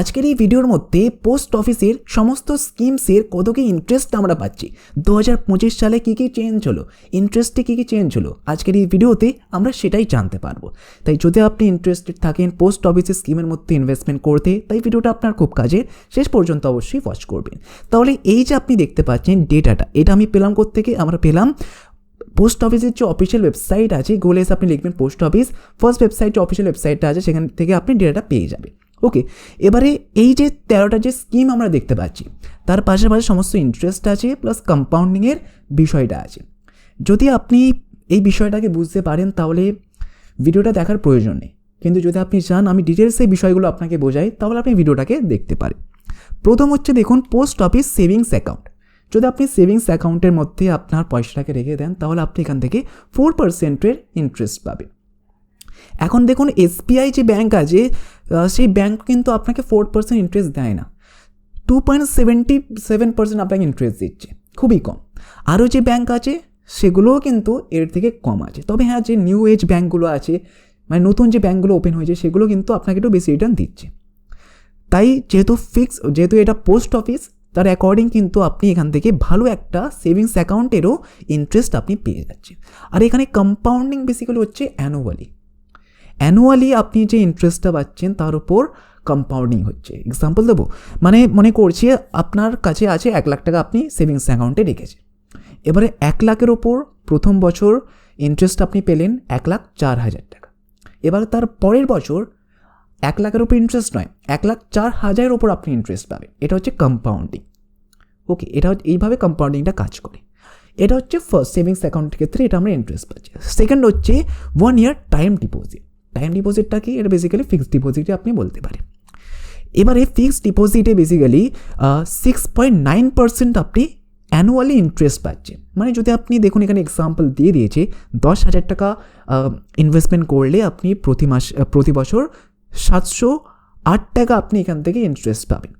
আজকের এই ভিডিওর মধ্যে পোস্ট অফিসের সমস্ত স্কিমসের কত কি ইন্টারেস্ট আমরা পাচ্ছি? দু হাজার পঁচিশ সালে কী কী চেঞ্জ হলো? ইন্টারেস্টে কী কী চেঞ্জ হলো? আজকের এই ভিডিওতে আমরা সেটাই জানতে পারব। তাই যদি আপনি ইন্টারেস্টেড থাকেন পোস্ট অফিসের স্কিমের মধ্যে ইনভেস্টমেন্ট করতে, তাই ভিডিওটা আপনার খুব কাজে। শেষ পর্যন্ত অবশ্যই ওয়াচ করবেন। তাহলে এই যে আপনি দেখতে পাচ্ছেন ডেটাটা এটা আমি পেলাম থেকে আমরা পেলাম পোস্ট অফিসের যে অফিসিয়াল ওয়েবসাইট আছে গুগলে এসে আপনি লিখবেন পোস্ট অফিস ফার্স্ট ওয়েবসাইট যে অফিসিয়াল ওয়েবসাইটটা আছে, সেখান থেকে আপনি ডেটাটা পেয়ে যাবেন। ওকে এবারে এই যে তেরোটা যে স্কিম আমরা দেখতে পাচ্ছি, তার পাশাপাশি সমস্ত ইন্টারেস্ট আছে প্লাস কম্পাউন্ডিংয়ের বিষয়টা আছে। যদি আপনি এই বিষয়টাকে বুঝতে পারেন, তাহলে ভিডিওটা দেখার প্রয়োজন নেই। কিন্তু যদি আপনি চান আমি ডিটেলসে বিষয়গুলো আপনাকে বোঝাই, তাহলে আপনি ভিডিওটাকে দেখতে পারেন। প্রথম হচ্ছে দেখুন পোস্ট অফিস সেভিংস অ্যাকাউন্ট যদি আপনি সেভিংস অ্যাকাউন্টের মধ্যে আপনার পয়সাটাকে রেখে দেন, তাহলে আপনি এখান থেকে ফোর পার্সেন্টের ইন্টারেস্ট পাবেন। এখন দেখুন এসবিআই যে ব্যাঙ্ক আছে সেই ব্যাঙ্ক কিন্তু আপনাকে ফোর পার্সেন্ট ইন্টারেস্ট দেয় না। Two point seventy seven percent আপনাকে ইন্টারেস্ট দিচ্ছে, খুবই কম। আরও যে ব্যাঙ্ক আছে, সেগুলোও কিন্তু এর থেকে কম আছে। তবে হ্যাঁ যে নিউ এজ ব্যাঙ্কগুলো আছে মানে নতুন যে ব্যাঙ্কগুলো ওপেন হয়েছে, সেগুলো কিন্তু আপনাকে একটু বেশি রিটার্ন দিচ্ছে। তাই যেহেতু ফিক্স যেহেতু এটা পোস্ট অফিস তার অ্যাকর্ডিং কিন্তু আপনি এখান থেকে ভালো একটা সেভিংস অ্যাকাউন্টেরও ইন্টারেস্ট আপনি পেয়ে যাচ্ছেন। আর এখানে কম্পাউন্ডিং বেসিক্যালি হচ্ছে অ্যানুয়ালি অ্যানুয়ালি আপনি যে ইন্টারেস্টটা পাচ্ছেন তার উপর কম্পাউন্ডিং হচ্ছে। এক্সাম্পল দেবো। মানে মনে করছি আপনার কাছে আছে এক লাখ টাকা আপনি সেভিংস অ্যাকাউন্টে রেখেছেন। এবারে এক লাখের ওপর প্রথম বছর ইন্টারেস্ট আপনি পেলেন এক লাখ চার হাজার টাকা। এবার তার পরের বছর এক লাখের ওপর ইন্টারেস্ট নয়, এক লাখ চার হাজারের ওপর আপনি ইন্টারেস্ট পাবেন। এটা হচ্ছে কম্পাউন্ডিং ওকে এটা এইভাবে কম্পাউন্ডিংটা কাজ করে। এটা হচ্ছে ফার্স্ট সেভিংস অ্যাকাউন্টের ক্ষেত্রে এটা আমরা ইন্টারেস্ট পাচ্ছি। সেকেন্ড হচ্ছে one year time deposit time ডিপোজিটটা কি? এটা বেসিক্যালি ফিক্সড ডিপোজিটে আপনি বলতে পারেন। এবারে ফিক্সড ডিপোজিটে basically six point nine percent আপনি অ্যানুয়ালি ইন্টারেস্ট পাচ্ছেন। মানে যদি আপনি দেখুন এখানে এক্সাম্পল দিয়ে দিয়েছে, দশ হাজার টাকা ইনভেস্টমেন্ট করলে আপনি প্রতি মাস প্রতি বছর সাতশো আট টাকা আপনি এখান থেকে ইন্টারেস্ট পাবেন।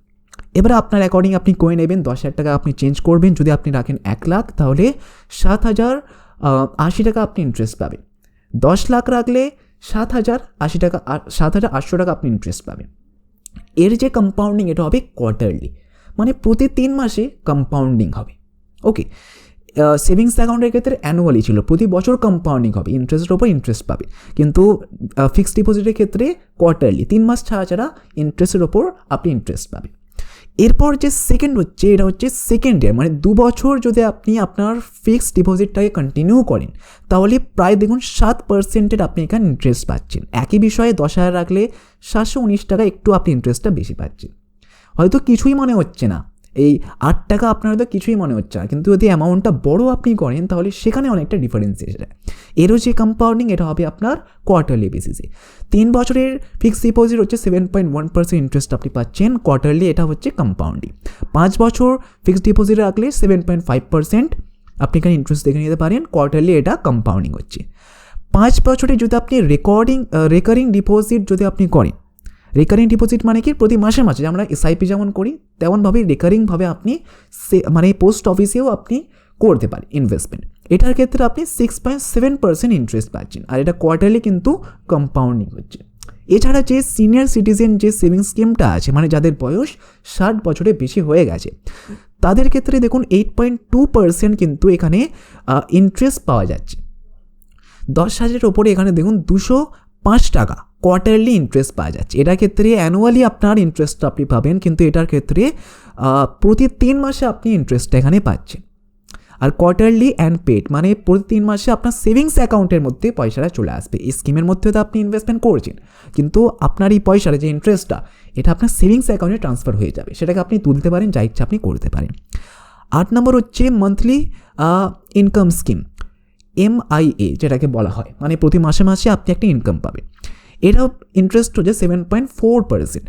এবারে আপনার অ্যাকর্ডিং আপনি করে নেবেন, দশ হাজার টাকা আপনি চেঞ্জ করবেন, যদি আপনি রাখেন এক লাখ, তাহলে সাত হাজার আশি টাকা আপনি ইন্টারেস্ট পাবেন। দশ লাখ রাখলে সাত হাজার আশি টাকা সাত হাজার আটশো টাকা আপনি ইন্টারেস্ট পাবেন। এর যে কম্পাউন্ডিং এটা হবে কোয়ার্টারলি মানে প্রতি তিন মাসে কম্পাউন্ডিং হবে। ওকে সেভিংস অ্যাকাউন্টের ক্ষেত্রে অ্যানুয়ালি ছিল। প্রতি বছর কম্পাউন্ডিং হবে। ইন্টারেস্টের ওপর ইন্টারেস্ট পাবে। কিন্তু ফিক্সড ডিপোজিটের ক্ষেত্রে কোয়ার্টারলি তিন মাস ছাড়া ছাড়া ইন্টারেস্টের ওপর আপনি ইন্টারেস্ট পাবেন। এরপর যে সেকেন্ড হচ্ছে, এটা হচ্ছে সেকেন্ড ইয়ার মানে দু বছর যদি আপনি আপনার ফিক্সড ডিপোজিটটাকে কন্টিনিউ করেন, তাহলে প্রায় দেখুন সাত পার্সেন্টের আপনি এখানে ইন্টারেস্ট পাচ্ছেন। একই বিষয়ে দশ হাজার রাখলে সাতশো উনিশ টাকা একটু আপনি ইন্টারেস্টটা বেশি পাচ্ছেন। হয়তো কিছুই মনে হচ্ছে না। এই আট টাকা আপনার হয়তো কিছুই মনে হচ্ছে না, কিন্তু যদি অ্যামাউন্টটা বড় আপনি করেন, তাহলে সেখানে অনেকটা ডিফারেন্স এসে যায়। এরও যে কম্পাউন্ডিং এটা হবে আপনার কোয়ার্টারলি বেসিসে তিন বছরের ফিক্সড ডিপোজিট হচ্ছে seven point one percent interest আপনি পাচ্ছেন কোয়ার্টারলি এটা হচ্ছে কম্পাউন্ডিং পাঁচ বছর ফিক্সড ডিপোজিট রাখলে সেভেন পয়েন্ট ফাইভ পার্সেন্ট আপনি এখানে ইন্টারেস্ট দেখে নিতে পারেন কোয়ার্টারলি এটা কম্পাউন্ডিং হচ্ছে। পাঁচ বছরে যদি আপনি রেকর্ডিং রেকারিং ডিপোজিট যদি আপনি করেন রেকারিং ডিপোজিট মানে কি? প্রতি মাসে মাসে আমরা এসআইপি যেমন করি, তেমনভাবেই রেকারিংভাবে আপনি সে মানে পোস্ট অফিসেও আপনি করতে পারেন ইনভেস্টমেন্ট এটার ক্ষেত্রে আপনি six point seven percent interest পাচ্ছেন। আর এটা কোয়ার্টারলি কিন্তু কম্পাউন্ডিং হচ্ছে। এছাড়া যে সিনিয়র সিটিজেন যে সেভিংস স্কিমটা আছে মানে যাদের বয়স ষাট বছরের বেশি হয়ে গেছে, তাদের ক্ষেত্রে দেখুন এইট পয়েন্ট টু পার্সেন্ট কিন্তু এখানে ইন্টারেস্ট পাওয়া যাচ্ছে। দশ হাজারের ওপরে এখানে দেখুন দুশো পাঁচ টাকা কোয়ার্টারলি ইন্টারেস্ট পাওয়া যাচ্ছে। এটার ক্ষেত্রে অ্যানুয়ালি আপনার ইন্টারেস্ট আপনি পাবেন, কিন্তু এটার ক্ষেত্রে প্রতি তিন মাসে আপনি ইন্টারেস্টটা এখানে পাচ্ছেন। আর কোয়ার্টারলি অ্যান্ড পেড মানে প্রতি তিন মাসে আপনার সেভিংস অ্যাকাউন্টের মধ্যে পয়সাটা চলে আসবে। এই স্কিমের মধ্যে তো আপনি ইনভেস্টমেন্ট করছেন, কিন্তু আপনার এই পয়সার যে ইন্টারেস্টটা এটা আপনার সেভিংস অ্যাকাউন্টে ট্রান্সফার হয়ে যাবে। সেটাকে আপনি তুলতে পারেন, যা ইচ্ছা আপনি করতে পারেন। আট নম্বর হচ্ছে মান্থলি ইনকাম স্কিম এমআইএ যেটাকে বলা হয় মানে প্রতি মাসে মাসে আপনি একটা ইনকাম পাবেন। এটাও ইন্টারেস্ট হচ্ছে seven point four percent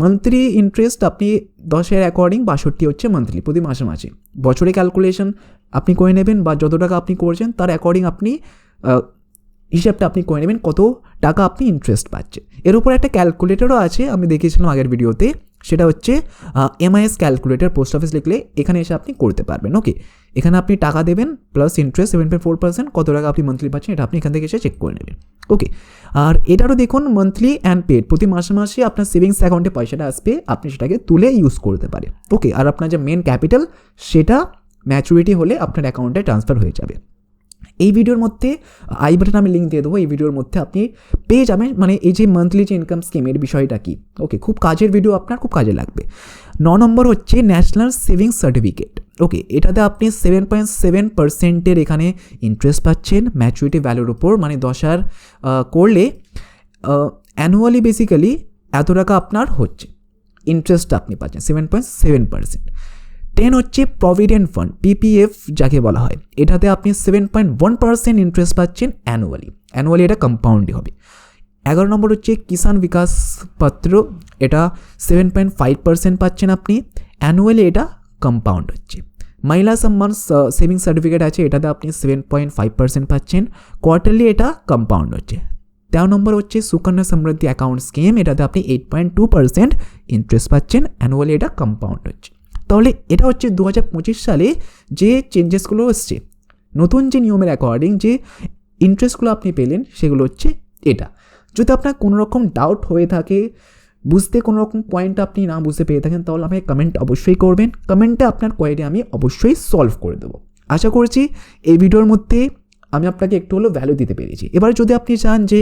monthly interest আপনি দশের অ্যাকর্ডিং বাষট্টি হচ্ছে মান্থলি প্রতি মাসে মাসে। বছরে ক্যালকুলেশন আপনি করে নেবেন বা যত টাকা আপনি করছেন, তার অ্যাকর্ডিং আপনি হিসাবটা আপনি করে নেবেন কত টাকা আপনি ইন্টারেস্ট পাচ্ছেন এর উপর একটা ক্যালকুলেটরও আছে, আমি দেখিয়েছিলাম আগের ভিডিওতে সেটা হচ্ছে এমআইএস ক্যালকুলেটর পোস্ট অফিস লিখলে এখানে এসে আপনি করতে পারবেন ওকে এখানে আপনি টাকা দেবেন plus interest seven point four percent কত টাকা আপনি মান্থলি পাচ্ছেন এটা আপনি এখান থেকে এসে চেক করে নেবেন ওকে আর এটারও দেখুন মান্থলি অ্যান্ড পেড প্রতি মাসে মাসে আপনার সেভিংস অ্যাকাউন্টে পয়সাটা আসবে, আপনি সেটাকে তুলে ইউজ করতে পারেন ওকে আর আপনার যে মেন ক্যাপিটাল সেটা ম্যাচুরিটি হলে আপনার অ্যাকাউন্টে ট্রান্সফার হয়ে যাবে। এই ভিডিওর মধ্যে আই বাটন আমি লিঙ্ক দিয়ে দেবো, এই ভিডিওর মধ্যে আপনি পেয়ে যাবেন মানে এই যে মান্থলি যে ইনকাম স্কিমের বিষয়টা কি? ওকে খুব কাজের ভিডিও আপনার খুব কাজে লাগবে। ন নম্বর হচ্ছে ন্যাশনাল সেভিংস সার্টিফিকেট ওকে এটাতে আপনি সেভেন পয়েন্ট সেভেন পার্সেন্টের এখানে ইন্টারেস্ট পাচ্ছেন ম্যাচুরিটি ভ্যালুর উপর মানে দশ করলে অ্যানুয়ালি বেসিক্যালি এত টাকা আপনার হচ্ছে। ইন্টারেস্ট আপনি পাচ্ছেন seven point seven percent ten হচ্ছে প্রভিডেন্ট ফান্ড পিপিএফ যাকে বলা হয়। এটাতে আপনি seven point one percent interest পাচ্ছেন অ্যানুয়ালি অ্যানুয়ালি এটা কম্পাউন্ডই হবে। এগারো নম্বর হচ্ছে কিষাণ বিকাশ পত্র। এটা সেভেন পয়েন্ট ফাইভ পার্সেন্ট পাচ্ছেন আপনি। অ্যানুয়ালি এটা কম্পাউন্ড হচ্ছে। মহিলা সম্মান সেভিংস সার্টিফিকেট আছে, এটাতে আপনি সেভেন পয়েন্ট ফাইভ পার্সেন্ট পাচ্ছেন। কোয়ার্টারলি এটা কম্পাউন্ড হচ্ছে। তেরো নম্বর হচ্ছে সুকন্যা সমৃদ্ধি অ্যাকাউন্ট স্কিম এটাতে আপনি eight point two percent interest পাচ্ছেন। অ্যানুয়ালি এটা কম্পাউন্ড হচ্ছে। তাহলে এটা হচ্ছে দু হাজার পঁচিশ সালে যে চেঞ্জেসগুলো এসছে। নতুন যে নিয়মের অ্যাকর্ডিং যে ইন্টারেস্টগুলো আপনি পেলেন, সেগুলো হচ্ছে এটা। যদি আপনার কোনো রকম ডাউট হয়ে থাকে, বুঝতে কোনো রকম পয়েন্ট আপনি না বুঝতে পেরে থাকেন, তাহলে আমাকে কমেন্ট অবশ্যই করবেন। কমেন্টে আপনার কোয়ারি আমি অবশ্যই সলভ করে দেবো। আশা করছি এই ভিডিওর মধ্যে আমি আপনাকে একটু হলেও ভ্যালু দিতে পেরেছি। এবার যদি আপনি চান যে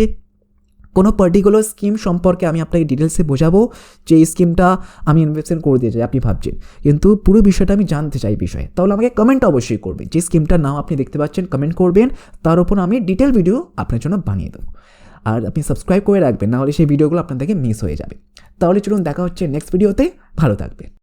কোনো পার্টিকুলার স্কিম সম্পর্কে আমি আপনাকে ডিটেলসে বোঝাবো যে এই স্কিমটা আমি ইনভেস্টমেন্ট করে দিয়ে যাই আপনি ভাবছেন। কিন্তু পুরো বিষয়টা আমি জানতে চাই বিষয়ে। তাহলে আমাকে কমেন্ট অবশ্যই করবেন যে স্কিমটার নাম আপনি দেখতে পাচ্ছেন কমেন্ট করবেন। তার উপর আমি ডিটেল ভিডিও আপনার জন্য বানিয়ে দেবো। আর আপনি সাবস্ক্রাইব করে রাখবেন, নাহলে সেই ভিডিওগুলো আপনার থেকে মিস হয়ে যাবে। তাহলে চলুন দেখা হচ্ছে নেক্সট ভিডিওতে ভালো থাকবে